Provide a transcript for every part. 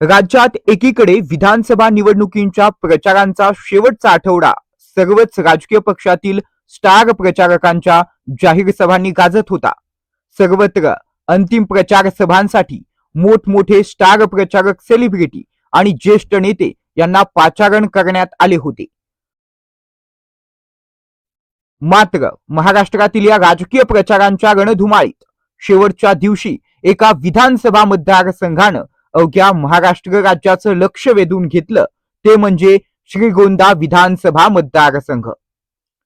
राज्यात एकीकडे विधानसभा निवडणुकींच्या प्रचारांचा शेवटचा आठवडा सर्वच राजकीय पक्षातील स्टार प्रचारकांच्या जाहीर सभांनी गाजत होता. सर्वत्र अंतिम प्रचार सभांसाठी मोठमोठे स्टार प्रचारक सेलिब्रिटी आणि ज्येष्ठ नेते यांना पाचारण करण्यात आले होते. मात्र महाराष्ट्रातील या राजकीय प्रचारांच्या रणधुमाळीत शेवटच्या दिवशी एका विधानसभा मतदारसंघानं अवघ्या महाराष्ट्र राज्याचं लक्ष वेधून घेतलं? ते म्हणजे श्रीगोंदा विधानसभा मतदारसंघ.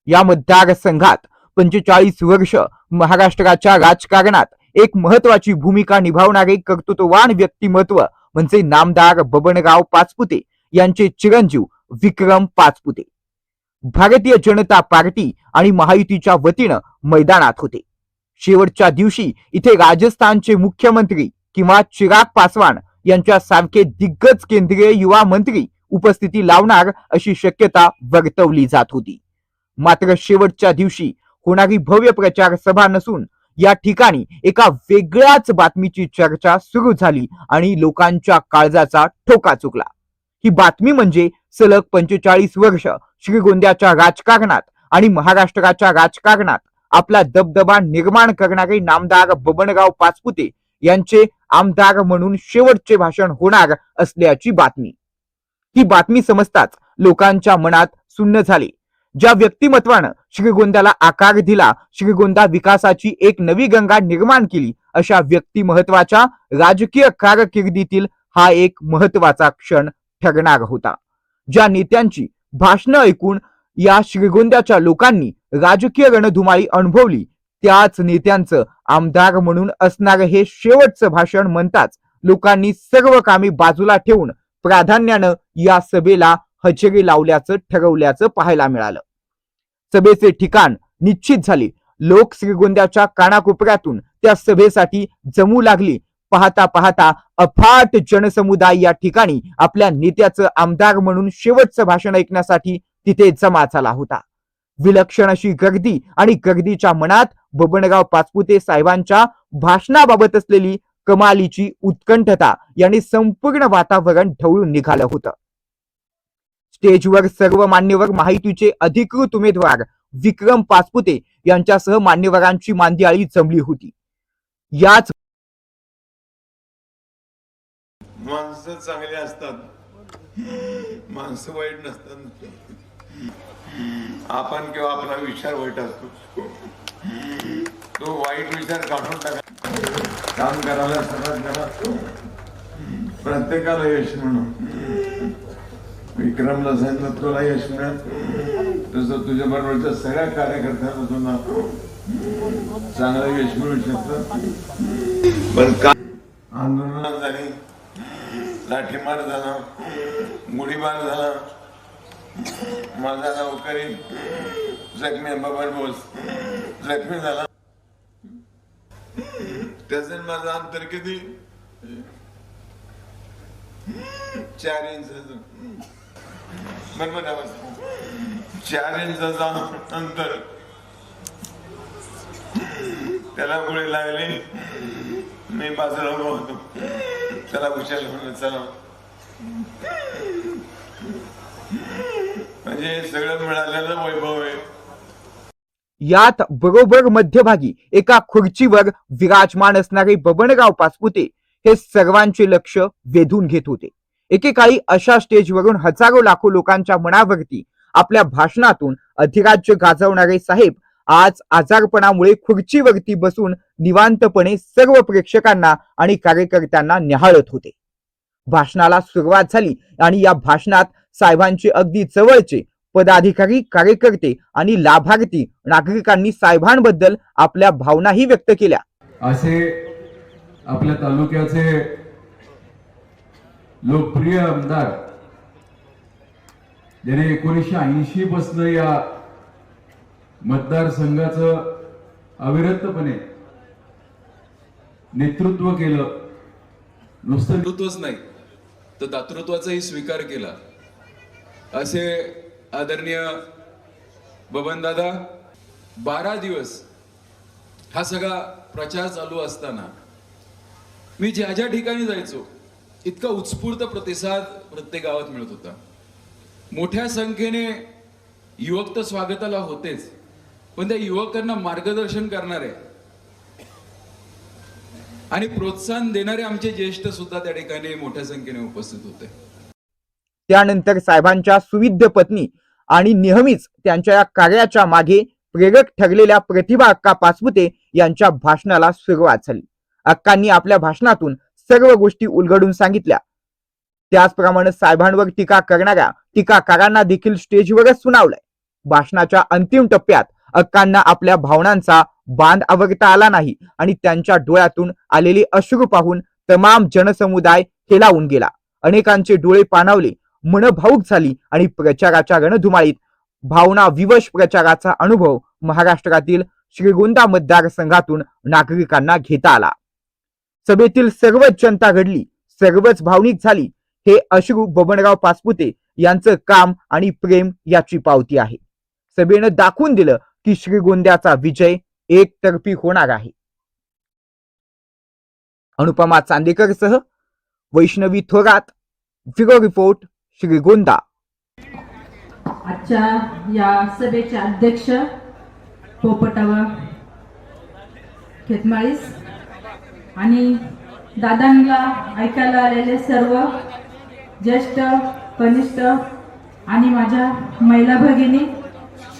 या मतदारसंघात पंचेचाळीस वर्ष महाराष्ट्राच्या राजकारणात एक महत्वाची भूमिका निभावणारे कर्तृत्ववान व्यक्तिमत्व म्हणजे नामदार बबनराव पाचपुते यांचे चिरंजीव विक्रम पाचपुते. भारतीय जनता पार्टी आणि महायुतीच्या वतीनं मैदानात होते. शेवटच्या दिवशी इथे राजस्थानचे मुख्यमंत्री किंवा चिराग पासवान यांच्या सारखे दिग्गज केंद्रीय युवा मंत्री उपस्थिती लावणार अशी शक्यता वर्तवली जात होती. मात्र शेवटच्या दिवशी होणारी भव्य प्रचार सभा नसून या ठिकाणी एका वेगळ्याच बातमीची चर्चा सुरू झाली आणि लोकांच्या काळजाचा ठोका चुकला. ही बातमी म्हणजे सलग पंचेचाळीस वर्ष श्रीगोंद्याच्या राजकारणात आणि महाराष्ट्राच्या राजकारणात आपला दबदबा निर्माण करणारे नामदार बबनराव पाचपुते यांचे आमदार म्हणून शेवटचे भाषण होणार असल्याची बातमी. ही बातमी समजताच लोकांच्या मनात सुन्न झाले. ज्या व्यक्तिमत्वानं श्रीगोंद्याला आकार दिला श्रीगोंदा विकासाची एक नवी गंगा निर्माण केली अशा व्यक्तिमत्वाच्या राजकीय कारकिर्दीतील हा एक महत्त्वाचा क्षण ठरणार होता. ज्या नेत्यांची भाषणं ऐकून या श्रीगोंद्याच्या लोकांनी राजकीय रणधुमाळी अनुभवली त्याच नेत्यांचं आमदार म्हणून असणारं हे शेवटचं भाषण म्हणताच लोकांनी सर्व कामे बाजूला ठेवून प्राधान्यानं या सभेला हजेरी लावल्याचं ठरवल्याचं पाहायला मिळालं. सभेचे ठिकाण निश्चित झाले. लोक श्रीगोंद्याच्या कानाकोपऱ्यातून त्या सभेसाठी जमू लागली. पाहता पाहता अफाट जनसमुदाय या ठिकाणी आपल्या नेत्याचं आमदार म्हणून शेवटचं भाषण ऐकण्यासाठी तिथे जमा झाला होता. विलक्षण अशी गर्दी आणि गर्दीच्या मनात बबनराव पाचपुते साहेबांच्या भाषणाबाबत असलेली कमालीची उत्कंठता याने संपूर्ण वातावरण ढवळून निघालं होतं. स्टेजवर सर्व मान्यवर माहितीचे अधिकृत उमेदवार विक्रम पाचपुते यांच्यासह मान्यवरांची मांदियाळी जमली होती. याच माणसं चांगली असतात. माणसं वाईट नसतात. आपण किंवा आपला विचार वाईट असतो. तो वाईट विचार काढून टाका. काम करायला सर्वात करा. प्रत्येकाला यश म्हणून. विक्रमला सांगितलं तुला यश मिळेल. तसं तुझ्या बरोबरच्या सगळ्या कार्यकर्त्यांना तुला चांगलं यश मिळू शकत. पण का आंदोलन झाली. लाठीमार झाला. गोळीबार झाला. माझा नौकरी. जखमी बाबर बोस. जखमी झाला. त्याचं माझं अंतर किती? चार इंच बरोबर चार इंचा अंतर. त्याला गोळी लागले. मी बाजूला उभा होतो. त्याला उचल म्हणून चला. म्हणजे सगळं मिळालेलं वैभव आहे. यात बरोबर मध्यभागी एका खुर्चीवर विराजमान असणारे बबनराव पासपुते हे सर्वांचे लक्ष वेधून घेत होते. एकेकाळी अशा स्टेजवरून हजारो लाखो लोकांच्या मनावरती आपल्या भाषणातून अधिराज्य गाजवणारे साहेब आज आजारपणामुळे खुर्चीवरती बसून निवांतपणे सर्व प्रेक्षकांना आणि कार्यकर्त्यांना निहाळत होते. भाषणाला सुरुवात झाली आणि या भाषणात साहेबांचे अगदी जवळचे पदाधिकारी कार्यकर्ते आणि लाभार्थी नागरिकांनी साहेबांबद्दल आपल्या भावनाही व्यक्त केल्या. असे आपल्या तालुक्याचे लोकप्रिय आमदार ज्याने एकोणीसशे ऐंशी पासन या मतदारसंघाचं अविरतपणे नेतृत्व केलं नुसतं नेतृत्वच नाही तर दातृत्वाचाही स्वीकार केला. असे आदरणीय बबनदादा बारा दिवस हा सगळा प्रचार चालू असताना मी ज्या ज्या ठिकाणी जायचो इतका उत्स्फूर्त प्रतिसाद प्रत्येक गावात मिळत होता. मोठ्या संख्येने युवक तर स्वागताला होतेच पण त्या युवकांना मार्गदर्शन करणारे आणि प्रोत्साहन देणारे आमचे ज्येष्ठ सुद्धा त्या ठिकाणी मोठ्या संख्येने उपस्थित होते. त्यानंतर साहेबांच्या सुविद्य पत्नी आणि नेहमीच त्यांच्या या कार्याच्या मागे प्रेरक ठरलेल्या प्रतिभा अक्का पाचपुते यांच्या भाषणाला सुरुवात झाली. अक्कांनी आपल्या भाषणातून सर्व गोष्टी उलगडून सांगितल्या. त्याचप्रमाणे साहेबांवर टीका करणाऱ्या टीकाकारांना देखील स्टेजवरच सुनावलंय. भाषणाच्या अंतिम टप्प्यात अक्कांना आपल्या भावनांचा बांध आवरता आला नाही आणि त्यांच्या डोळ्यातून आलेले अश्रू पाहून तमाम जनसमुदाय हेलावून गेला. अनेकांचे डोळे पाणावले मन भाऊक झाली आणि प्रचाराच्या रणधुमाळीत भावना विवश प्रचाराचा अनुभव महाराष्ट्रातील श्रीगोंदा मतदारसंघातून नागरिकांना घेता आला. सभेतील सर्वच जनता घडली सर्वच भावनिक झाली. हे अश्रू बबनराव पासपुते यांचं काम आणि प्रेम याची पावती आहे. सभेनं दाखवून दिलं की श्रीगोंद्याचा विजय एकतर्फी होणार आहे. अनुपमा चांदेकरसह वैष्णवी थोरात फिरो रिपोर्ट श्रीगोंदा आजच्या या सभेचे अध्यक्ष पोपटावा खेतमाळीस आणि दादांना ऐकायला आलेले सर्व ज्येष्ठ कनिष्ठ आणि माझ्या महिला भगिनी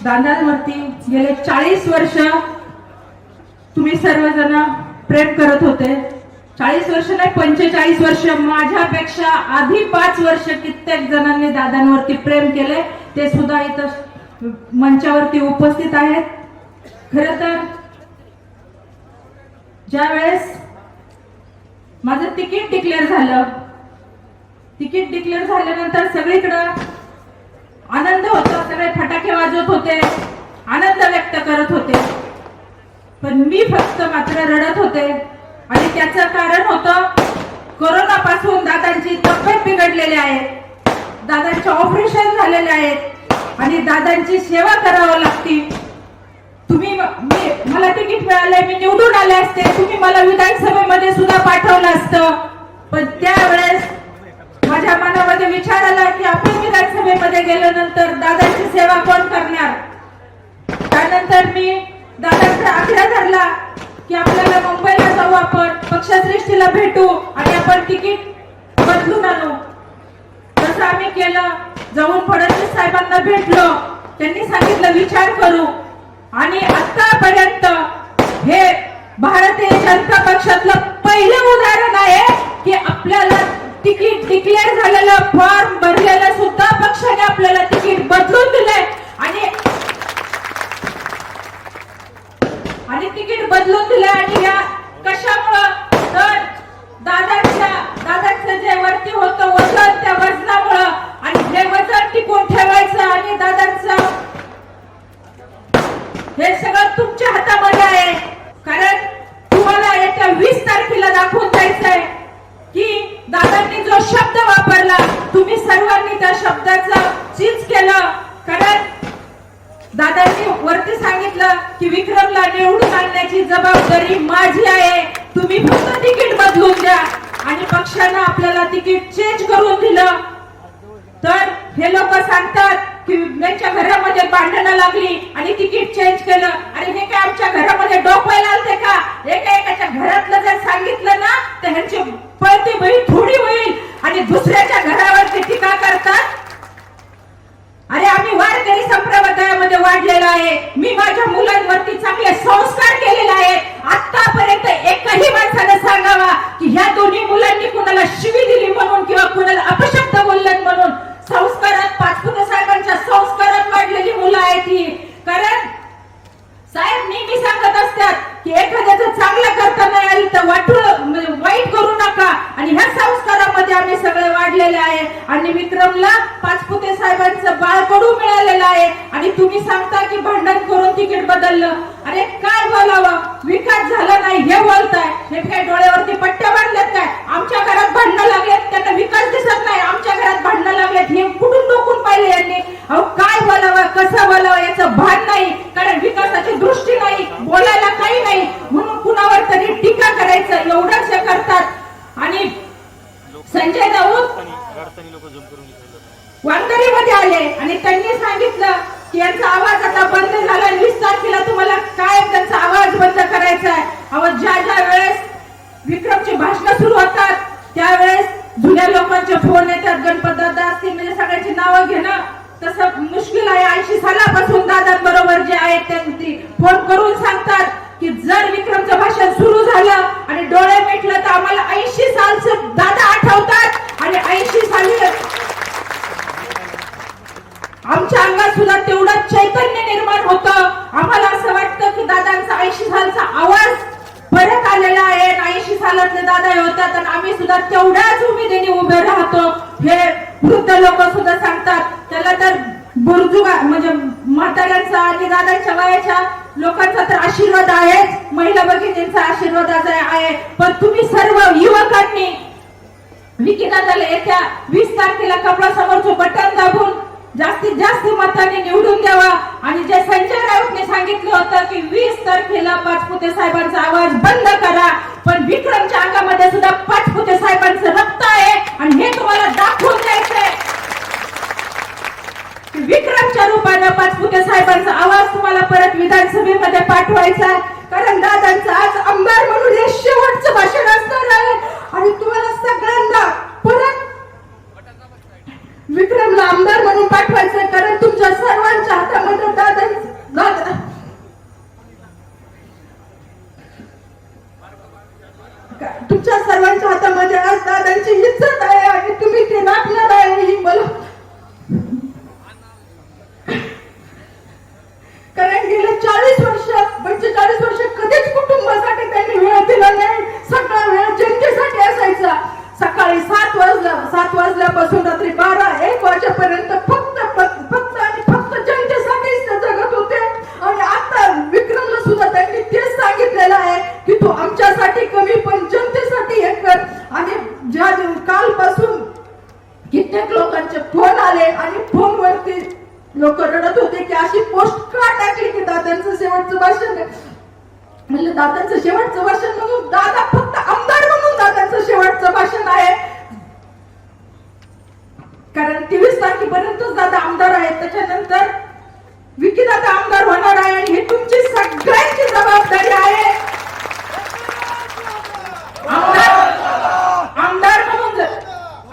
दादांवरती गेले चाळीस वर्ष तुम्ही सर्वजण प्रेम करत होते चाळीस वर्ष नाही पंचेचाळीस वर्ष. माझ्यापेक्षा आधी पाच वर्ष कित्येक जणांनी दादांवरती प्रेम केले ते सुद्धा इथं मंचावरती उपस्थित आहेत. खर तर ज्या वेळेस माझं तिकीट डिक्लेअर झालं तिकीट डिक्लेअर झाल्यानंतर सगळीकडं आनंद होता. सगळे फटाके वाजवत होते आनंद व्यक्त करत होते. पण मी फक्त मात्र रडत होते. त्याचं कारण होतं कोरोना पासून दादांची तब्येत बिघडलेली आहे. दादांचे ऑपरेशन झालेले आहेत आणि दादांची सेवा करावं लागती. तुम्ही मी मला तिकीट मिळालंय मी निवडून आले असते. तुम्ही मला विधानसभेमध्ये सुद्धा पाठवलं असतं. पण त्यावेळेस माझ्या मनामध्ये विचार आला की आपण विधानसभेमध्ये गेल्यानंतर दादांची सेवा कोण करणार? त्यानंतर मी दादांचा आग्रह धरला की आपल्याला मुंबईला जाऊ आपण पक्षश्रेष्ठीला भेटू आणि आपण तिकीट बदलून आणू तसं आम्ही केलं. जाऊन फडणवीस साहेबांना भेटलो. त्यांनी सांगितलं विचार करू. आणि आतापर्यंत हे भारतीय जनता पक्षातलं पहिलं उदाहरण आहे की आपल्याला तिकीट डिक्लेअर झालेलं फॉर्म भरलेलं सुद्धा पक्षाने आपल्याला तिकीट बदलून दिलंय. आणि आणि तिकीट बदलून दिलं आणि या कशामुळं? तर दादाच्या दादाचं जे वरती होतं वजन त्या वजनामुळं. आणि हे वजन टिकून ठेवायचं आणि दादाचं हे सगळं तुमच्या हातामध्ये आहे. कारण तुम्हाला येत्या वीस तारखेला दाखवून द्यायचंय की दादांनी जो शब्द वापरला तुम्ही सर्वांनी त्या शब्दाचं चीज केलं. कारण दादा वरती सांगितलं की विक्रमला निवडून आणण्याची जबाबदारी माझी आहे. तुम्ही फक्त तिकीट बदलून द्या. आणि पक्षानं आपल्याला तिकीट चेंज करून दिलं. तर हे लोक सांगतात की त्यांच्या घरामध्ये भांडणं लागली आणि तिकीट चेंज केलं. आणि हे काय आमच्या घरामध्ये डोकवायला आलते का? एकाएकाच्या घरातलं जर सांगितलं ना तर ह्यांची पळती बहीण थोडी होईल. आणि दुसऱ्याच्या घरावरती टीका करतात अरे आम्ही वारकरी संप्रदायामध्ये वाढलेलो आहे. मी माझ्या मुलांवरती चांगले संस्कार केलेले आहेत. आतापर्यंत एक माणसाने सांगावा की ह्या दोन्ही मुलांनी कुणाला शिवी दिली म्हणून किंवा कुणाला अपशब्द बोलले म्हणून संस्कारात पाचपुते साहेबांच्या संस्कारात वाढलेली मुलं आहेत ही कारण साहेब नेहमी सांगत असतात की एखाद्याचं चांगलं करताना आली तर वाटून म्हणजे वाईट करू नका आणि ह्या संस्कारामध्ये आम्ही सगळे वाढलेले आहे आणि विक्रमला पाचपुते साहेबांचं बाळकडू मिळालेलं आहे आणि की भांडण करून तिकीट बदललं. अरे काय बोलावं? विकास झाला नाही हे बोलताय. हे काय डोळ्यावरती पट्ट्या बांधल्यात काय? आमच्या घरात भांडणं लागलेत त्यांना विकास दिसत नाही. आमच्या घरात भांडणं लागलेत हे कुठून डोकून पाहिले यांनी? अहो काय बोलावं कसं बोलावं याचं भान नाही. कारण विकासाची दृष्टी नाही बोलायला काही नाही. म्हणून कुणावर तरी टीका करायचं एवढंच हे करतात. आणि संजय राऊत वांदरीमध्ये आले आणि त्यांनी सांगितलं यांचा आवाज आता बंद झाला वीस तारखेला तुम्हाला काय त्यांचा आवाज बंद करायचा आहे आवाज ज्या ज्या वेळेस विक्रमची भाषण सुरू होतात त्यावेळेस जुन्या लोकांचे फोन येतात. गणपत दादा असतील म्हणजे सगळ्यांची नावं घेणं. तसं मुश्किल आहे. ऐंशी सालापासून दादांबरोबर जे आहेत त्यांनी फोन करून सांगतात की जर विक्रमचं भाषण सुरू झालं आणि डोळे मिटलं तर आम्हाला ऐंशी सालचं दादा आठवतात आणि ऐंशी साली आमच्या अंगात सुद्धा तेवढं चैतन्य निर्माण होतं आम्हाला असं वाटतं की दादांचा ऐंशी सालचा आवाज परत आलेला आहे ऐंशी सालातले दादा हे होतात आणि आम्ही सुद्धा तेवढ्याच उमेदीने उभे राहतो हे वृद्ध लोक सुद्धा सांगतात त्याला तर बुरजुगा म्हणजे म्हाताऱ्यांचा वयाच्या लोकांचा तर आशीर्वाद आहेच महिला भगिनींचा आशीर्वाद आहे. पण तुम्ही सर्व युवकांनी विकीनाथाला येत्या वीस तारखेला कपडा समोरचं बटन दाबून जास्तीत जास्त मताने निवडून द्यावा. आणि जे संजय राऊतने सांगितलं होतं की वीस तारखेला पाचपुते साहेबांचा आवाज बंद करा. पण विक्रमच्या अंगामध्ये सुद्धा पाचपुते साहेबांचं रक्त आहे. आणि हे तुम्हाला दाखवून द्यायचंय की विक्रमच्या रूपानं पाचपुते साहेबांचा आवाज तुम्हाला परत विधानसभेमध्ये पाठवायचा आहे. कारण दादांचं आज आमदार म्हणून हे शेवटचं भाषण असणार आहे. आणि तुम्हाला सगळ्यांना परत विक्रमला आमदार म्हणून पाठवायचं कारण तुमच्या सर्वांच्या हातामध्ये दादा दादा तुमच्या सर्वांच्या हातामध्ये आज दादांची इज्जत आहे आणि तुम्ही ते राखणार आहे. ही मला कारण गेले चाळीस वर्ष पंचेचाळीस वर्ष कधीच कुटुंबासाठी त्यांनी वेळ दिला नाही सगळा वेळ जनतेसाठी असायचा सात वाजल्या सात वाजल्यापासून रात्री बारा एक वाजेपर्यंत फक्त फक्त फक्त आणि फक्त जनतेसाठीच ते जगत होते आणि आता विक्रमला सुद्धा त्यांनी तेच सांगितलेलं आहे की तू आमच्यासाठी कमी पण जनतेसाठी हे कर आणि ज्या कालपासून कित्येक लोकांचे फोन आले आणि फोनवरती लोक रडत होते की अशी पोस्ट का टाकली की दादांचं शेवटचं भाषण आहे म्हणलं दादांचं शेवटचं भाषण म्हणून दादा फक्त आमदार म्हणून दादांचं शेवटचं भाषण आहे कारण तेवीस तारखेपर्यंतच दादा आमदार आहेत. त्याच्यानंतर विकी दादा आमदार होणार आहे आणि ही तुमची सगळ्यांची जबाबदारी आहे. आमदार म्हणून जर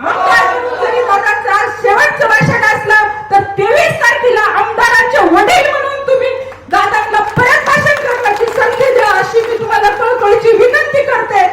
आमदार म्हणून जरी दादांचं आज शेवटचं भाषण असलं तर तेवीस तारखेला आमदारांचे वडील म्हणून तुम्ही दादांना परत भाषण करण्याची संधी द्या अशी मी तुम्हाला कळकळीची विनंती करते.